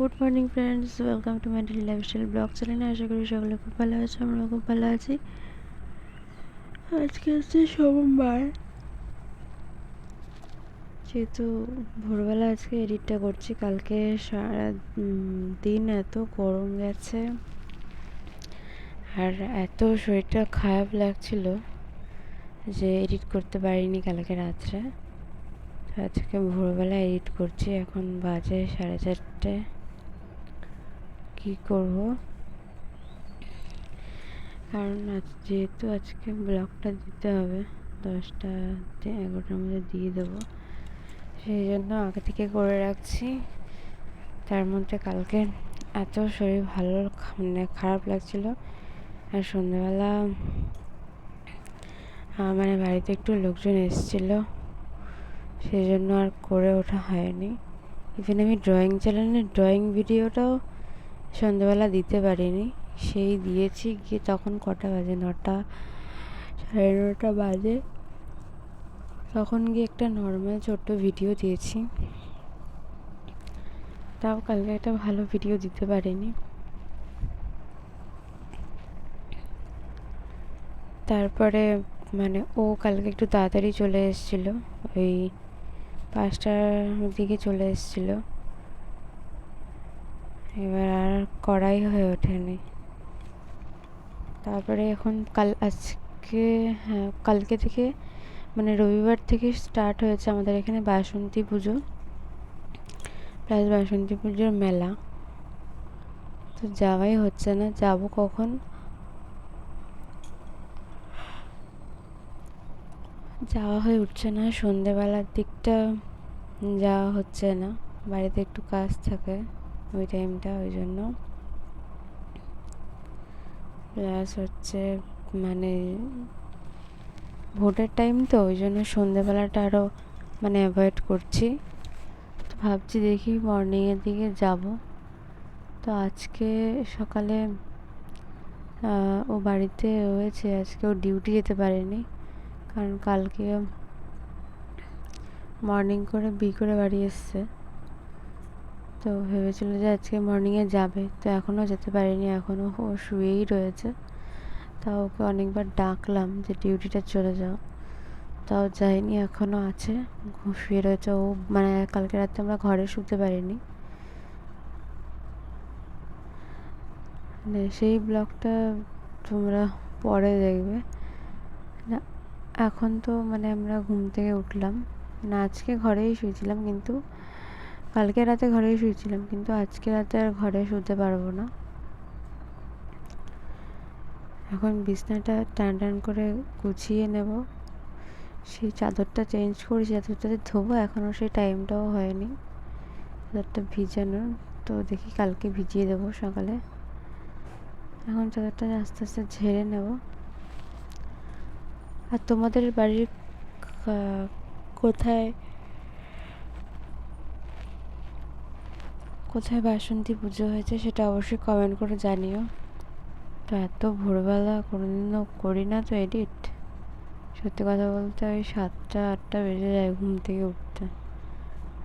Good morning friends welcome to my daily lifestyle blog চ্যানেলে আশা করি সকলে খুব ভালো আছে আমরা খুব ভালো আছি। আজকে হচ্ছে সোমবার। যেহেতু ভোরবেলা আজকে এডিটটা করছি, কালকে সারা দিন এত গরম গেছে। আর এত শরীরটা খারাপ লাগছিল যে এডিট করতে পারিনি কালকে রাত্রে। আজকে ভোরবেলা এডিট করছি, এখন বাজে সাড়ে চারটে। কী করব? কারণ আজ যেহেতু আজকে ব্লগটা দিতে হবে, দশটা এগারোটার মধ্যে দিয়ে দেবো। সেই জন্য আগে থেকে করে রাখছি। তার মধ্যে কালকে এত শরীর ভালো মানে খারাপ লাগছিল। আর সন্ধ্যাবেলা মানে বাড়িতে একটু লোকজন এসেছিল। সেই জন্য আর করে ওঠা হয়নি। ইভেন আমি ড্রয়িং চ্যানেলের ড্রয়িং ভিডিওটাও সন্ধ্যাবেলা দিতে পারিনি। সেই দিয়েছি, গিয়ে তখন কটা বাজে? নটা, সাড়ে নটা বাজে। তখন গিয়ে একটা নর্মাল ছোট্ট ভিডিও দিয়েছি। তাও কালকে একটা ভালো ভিডিও দিতে পারিনি। তারপরে মানে ও কালকে একটু তাড়াতাড়ি চলে এসেছিল। ওই পাঁচটার দিকে চলে এসেছিল। এবার আর করাই হয়ে ওঠেনি। তারপরে এখন কাল আজকে হ্যাঁ কালকে থেকে মানে রবিবার থেকে স্টার্ট হয়েছে আমাদের এখানে বাসন্তী পুজো। প্লাস বাসন্তী পুজোর মেলা। তো যাওয়াই হচ্ছে না, যাব কখন? যাওয়া হয়ে উঠছে না, সন্ধেবেলার দিকটা যাওয়া হচ্ছে না, বাড়িতে একটু কাজ থাকে। ওই টাইমটা ওই জন্য। প্লাস হচ্ছে মানে ভোটের টাইম তো, ওই জন্য সন্ধেবেলাটা আরও মানে অ্যাভয়েড করছি। তো ভাবছি দেখি মর্নিংয়ের দিকে যাব। তো আজকে সকালে ও বাড়িতে রয়েছে, আজকে ও ডিউটি যেতে পারেনি। কারণ কালকে মর্নিং করে বি করে বাড়ি এসছে। তো ভেবেছিল যে আজকে মর্নিংয়ে যাবে, তো এখনও যেতে পারিনি, এখনও ও শুয়েই রয়েছে। তাও ওকে অনেকবার ডাকলাম যে ডিউটিটা চলে যাও। তাও যায়নি, এখনও আছে, শুয়ে রয়েছে। ও মানে কালকে রাতে আমরা ঘরে শুতে পারিনি। মানে সেই ব্লগটা তোমরা পরে দেখবে। না, এখন তো মানে আমরা ঘুম থেকে উঠলাম। না আজকে ঘরেই শুয়েছিলাম, কিন্তু কালকে রাতে ঘরেই শুয়েছিলাম, কিন্তু আজকে রাতে আর ঘরে শুতে পারব না। এখন বিছনাটা টান টান করে গুছিয়ে নেব। সেই চাদরটা চেঞ্জ করেছি চাদরটাতে ধোবো, এখনও সেই টাইমটাও হয়নি। চাদরটা ভিজানোর, তো দেখি কালকে ভিজিয়ে দেবো সকালে। এখন চাদরটা আস্তে আস্তে ঝেড়ে নেব। আর তোমাদের বাড়ির কোথায় কোথায় বাসন্তী পুজো হয়েছে সেটা অবশ্যই কমেন্ট করে জানিও। তো এত ভোরবেলা কোনোদিনও করি না তো এডিট সত্যি কথা বলতে ওই সাতটা, আটটা বেজে যায় ঘুম থেকে উঠতে।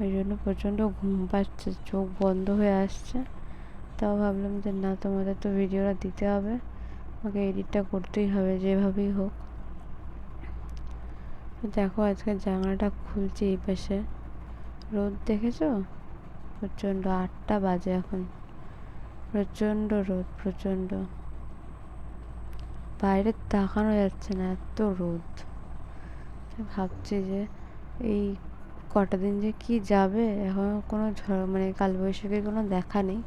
ওই জন্য প্রচণ্ড ঘুম পাচ্ছে, চোখ বন্ধ হয়ে আসছে। তাও ভাবলাম যে না, তোমাদের তো ভিডিওটা দিতে হবে। আমাকে এডিটটা করতেই হবে, যেভাবেই হোক। দেখো আজকে জানলাটা খুলছি এই পাশে। রোদ দেখেছ? প্রচণ্ড আটটা বাজে এখন। প্রচণ্ড রোদ, প্রচণ্ড। বাইরে তাকানো যাচ্ছে না, এত রোদ। ভাবছি যে এই কটা দিন যে কি যাবে, এখন কোনো ঝড় মানে কালবৈশাখীর কোনো দেখা নেই।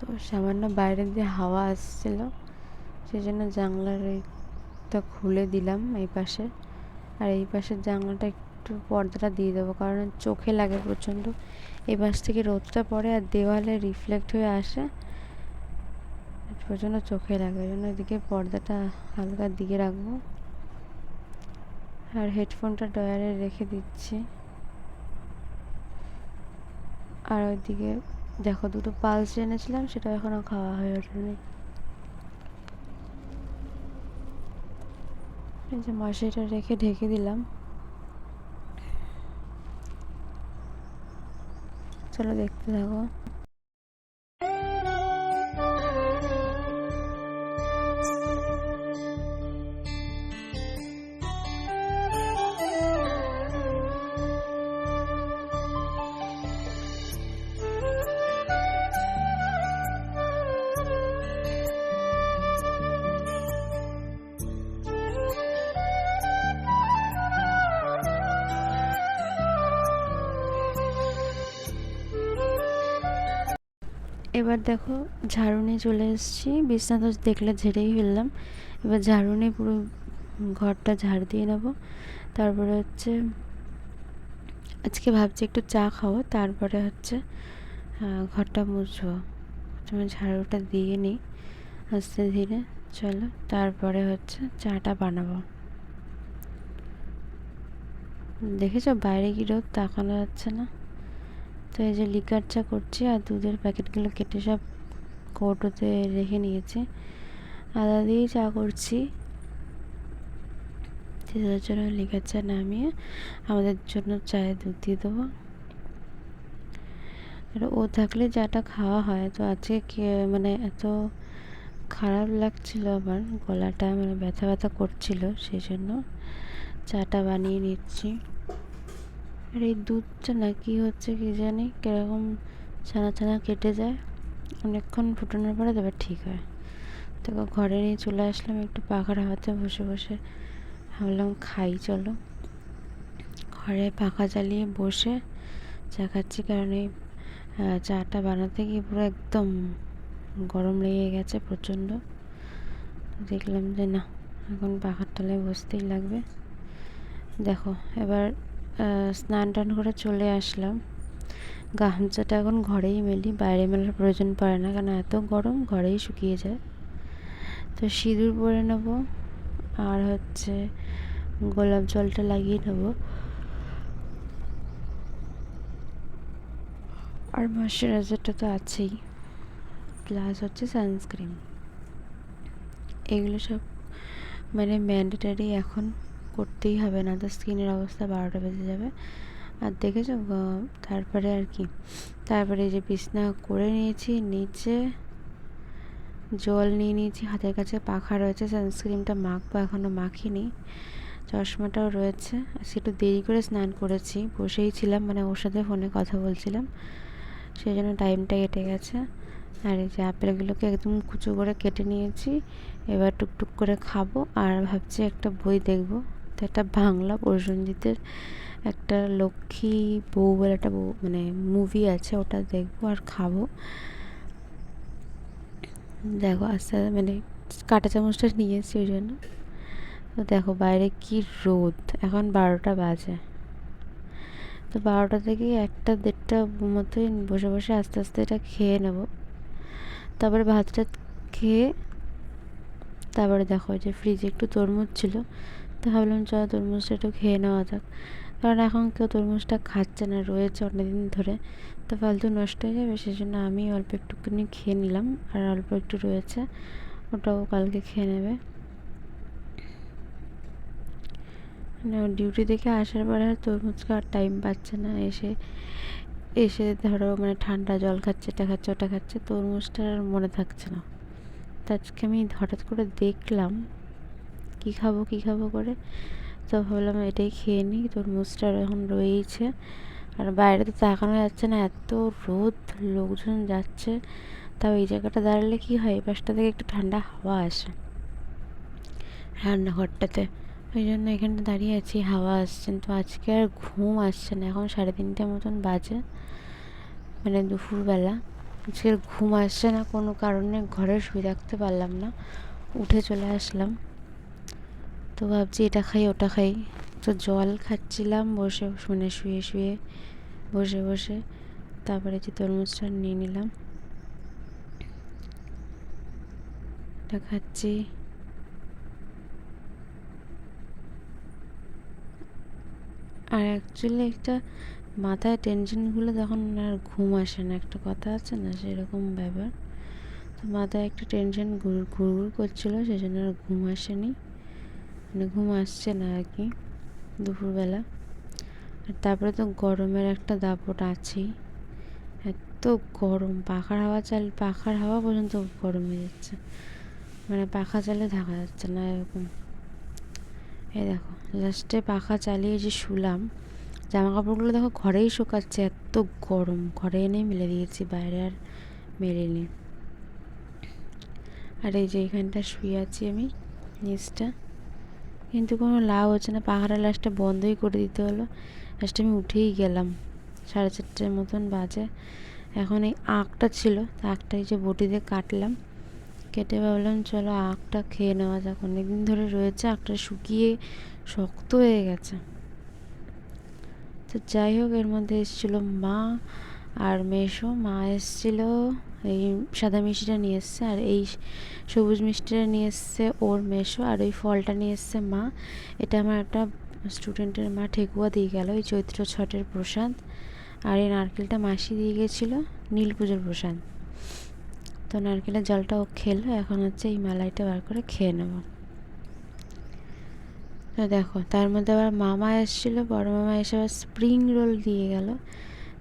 তো সামান্য বাইরে দিয়ে হাওয়া আসছিল সেই জন্য জানলার এইটা খুলে দিলাম এই পাশে। আর এই পাশের জানলাটা একটু পর্দাটা দিয়ে দেবো, কারণ চোখে লাগে প্রচণ্ড। এই পাশ থেকে রোদটা পড়ে আর দেওয়ালে রিফ্লেক্ট হয়ে আসে, প্রচণ্ড চোখে লাগে। ওই জন্য এদিকে পর্দাটা হালকা দিয়ে রাখব। আর হেডফোনটা ডয়ারে রেখে দিচ্ছি। আর ওইদিকে দেখো দুটো পালস এনেছিলাম সেটা এখনও খাওয়া হয়ে ওঠেনি। এই যে মশারিটা রেখে ঢেকে দিলাম। চলো দেখতে থাকো এবার দেখো ঝাড়ু নিয়ে চলে এসেছি। বিছনা তো দেখলে ঝেড়েই ফেললাম। এবার ঝাড়ু নিয়ে পুরো ঘরটা ঝাড় দিয়ে নেব। তারপরে হচ্ছে, আজকে ভাবছি একটু চা খাব। তারপরে হচ্ছে ঘরটা মুছবো। প্রথমে ঝাড়ুটা দিয়ে নিই। আস্তে ধীরে চলো, তারপরে হচ্ছে চাটা বানাবো। দেখেছ বাইরে কি রোদ, তাকানো যাচ্ছে না? তো এই যে লিকার চা করছি আর দুধের প্যাকেটগুলো কেটে সব কৌটোতে রেখে নিয়েছি। আদা দিয়েই চা করছি। জন্য লিকার চা নামিয়ে আমাদের জন্য চায়ে দুধ দিয়ে দেবো। ও থাকলে চাটা খাওয়া হয়। তো আজকে মানে এত খারাপ লাগছিল আমার, গলাটা মানে ব্যথা ব্যথা করছিল, সেই জন্য চাটা বানিয়ে নিচ্ছি। আর এই দুধটা না কি হচ্ছে কি জানি, কীরকম ছানা ছানা কেটে যায়। অনেকক্ষণ ফুটানোর পরে তবে ঠিক হয়। তো ঘরে নিয়ে চলে আসলাম, একটু পাখার হাতে বসে বসে ভাবলাম খাই, চলো। ঘরে পাখা জ্বালিয়ে বসে চা খাচ্ছি, কারণ এই চাটা বানাতে গিয়ে পুরো একদম গরম লেগে গেছে প্রচণ্ড। দেখলাম যে না, এখন পাখার তলায় বসতেই লাগবে। দেখো, এবার স্নান টান করে চলে আসলাম। গামছাটা এখন ঘরেই মেলি, বাইরে মেলার প্রয়োজন পড়ে না, কারণ এত গরম ঘরেই শুকিয়ে যায়। তো সিঁদুর পরে নেব, আর হচ্ছে গোলাপ জলটা লাগিয়ে নেব। আর ময়শ্চারাইজারটা তো আছেই, প্লাস হচ্ছে সানস্ক্রিন। এগুলো সব মানে ম্যান্ডেটারি এখন। করতেই হবে না, তো স্কিনের অবস্থা বারোটা বেজে যাবে। আর দেখেছ তারপরে আর কি? তারপরে যে বিছনা করে নিয়েছি, নিচে জল নিয়ে নিয়েছি, হাতের কাছে পাখা রয়েছে, সানস্ক্রিনটা মাখবো এখনও মাখিনি। চশমাটাও রয়েছে একটু দেরি করে স্নান করেছি, বসেই ছিলাম মানে ওর সাথে ফোনে কথা বলছিলাম। সেই জন্য টাইমটা কেটে গেছে। আর এই যে আপেলগুলোকে একদম কুচো করে কেটে নিয়েছি, এবার টুকটুক করে খাব, আর ভাবছি একটা বই দেখব। তো একটা বাংলা প্রসেনজিতের একটা লক্ষ্মী বউ বলে একটা মানে মুভি আছে, ওটা দেখব আর খাব। দেখো, আস্তে আস্তে মানে কাঁটা চামচটা নিয়ে এসেছি ওই জন্য। তো দেখো, বাইরে কি রোদ, এখন বারোটা বাজে। তো বারোটা থেকে একটা দেড়টা মতোই বসে বসে আস্তে আস্তে এটা খেয়ে নেব। তারপরে ভাতটা খেয়ে তারপরে দেখো যে ফ্রিজে একটু তরমুজ ছিল তো ভাবলাম, চলো তরমুজটা একটু খেয়ে নেওয়া যাক। কারণ এখন কেউ তরমুজটা খাচ্ছে না, রয়েছে অনেকদিন ধরে। তো ফালতু নষ্ট হয়ে যাবে সেই জন্য আমি অল্প একটুখানি খেয়ে নিলাম, আর অল্প একটু রয়েছে, ওটাও কালকে খেয়ে নেবে। মানে ডিউটি থেকে আসার পরে আর তরমুজ খাওয়ার টাইম পাচ্ছে না, এসে এসে ধরো মানে ঠান্ডা জল খাচ্ছে, এটা খাচ্ছে, ওটা খাচ্ছে তরমুজটা আর মনে থাকছে না। তো আজকে আমি হঠাৎ করে দেখলাম কী খাব কী খাব করে। তো ভাবলাম এটাই খেয়ে নিই। তরমুজটা এখন রয়েইছে। আর বাইরে তো তাকানো যাচ্ছে না, এত রোদ, লোকজন যাচ্ছে। তাও এই জায়গাটা দাঁড়ালে কি হয়? এই পাশটা থেকে একটু ঠান্ডা হাওয়া আসে। রান্নাঘরটাতে। ওই জন্য এখানটা দাঁড়িয়ে আছি, হাওয়া আসছে তো আজকে আর ঘুম আসছে না। এখন সাড়ে তিনটের মতন বাজে। মানে দুপুরবেলা। আজকে ঘুম আসছে না কোনো কারণে। ঘরে শুয়ে থাকতে পারলাম না। উঠে চলে আসলাম। তো ভাবছি এটা খাই, ওটা খাই। তো জল খাচ্ছিলাম, বসে মানে শুয়ে শুয়ে, বসে বসে। তারপরে যে তরমুজটা নিয়ে নিলাম। এটা খাচ্ছি। আর অ্যাকচুয়ালি একটা মাথায় টেনশনগুলো তখন আর ঘুম আসে না। একটা কথা আছে না, সেরকম ব্যাপার। তো মাথায় একটা টেনশন ঘুর ঘুর করছিল সেই জন্য আর ঘুম আসেনি। মানে ঘুম আসছে না আর কি দুপুরবেলা। আর তারপরে তো গরমের একটা দাপট আছেই। এত গরম, পাখার হাওয়া চাল, পাখার হাওয়া পর্যন্ত গরম হয়ে যাচ্ছে। মানে পাখা চালে থাকা যাচ্ছে না এরকম। এই দেখো লাস্টে পাখা চালিয়ে যে শুলাম জামা কাপড়গুলো দেখো ঘরেই শুকাচ্ছে, এত গরম। ঘরে এনেই মেলে দিয়েছি, বাইরে আর মেলিনি। আর এই যে এখানটা শুয়ে আছি আমি, নিচটা। কিন্তু কোনো লাভ হচ্ছে না। পাহাড়া লাস্টে বন্ধই করে দিতে হলো। লাস্টে আমি উঠেই গেলাম। সাড়ে চারটের মতন বাজে। এখন এই আঁকটা ছিল আঁকটা এই যে বটি দিয়ে কাটলাম। কেটে ভাবলাম, চলো আঁকটা খেয়ে নেওয়া যাক। অনেকদিন ধরে রয়েছে আঁকটা শুকিয়ে শক্ত হয়ে গেছে। তো যাই হোক, এর মধ্যে এসেছিল মা। আর মেশো, মা এসেছিল, এই সাদা মিষ্টিটা নিয়ে এসছে, আর এই সবুজ মিষ্টিটা নিয়ে এসছে ওর মেশো, আর ওই ফলটা নিয়ে এসছে মা। এটা আমার একটা স্টুডেন্টের মা ঠেকুয়া দিয়ে গেল, এই চৈত্র ছটের প্রসাদ। আর এই নারকেলটা মাসি দিয়ে গেছিল, নীল পুজোর প্রসাদ। তো নারকেলের জলটা ও খেলো, এখন হচ্ছে এই মালাইটা বার করে খেয়ে নেব। তো দেখো, তার মধ্যে আবার মামা এসেছিল, বড় মামা এসে আবার স্প্রিং রোল দিয়ে গেল।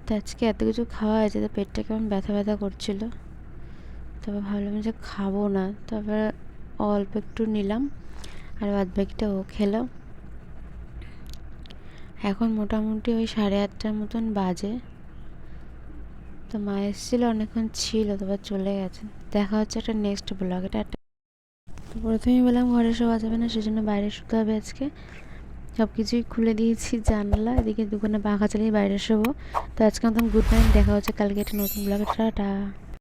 তো আজকে এত কিছু খাওয়া হয়েছে, তো পেটটা কেমন ব্যথা ব্যথা করছিল। তবে ভাবলাম যে খাব না, তারপরে অল্প একটু নিলাম, আর বাদ বাকিটা ও খেলো। এখন মোটামুটি ওই সাড়ে আটটার মতন বাজে। তো মা এসেছিল, অনেকক্ষণ ছিল, তারপর চলে গেছে। দেখা হচ্ছে একটা নেক্সট ব্লগ এটা একটা প্রথমেই বললাম ঘরে শোয়া যাবে না, সেজন্য বাইরে শুতে হবে আজকে। সব কিছুই খুলে দিয়েছি, জানলা, এদিকে দোকানে পাখা চালিয়ে বাইরে শোবো। তো আজকে মতন গুড নাইট দেখা হচ্ছে কালকে একটা নতুন ব্লগে টাটা।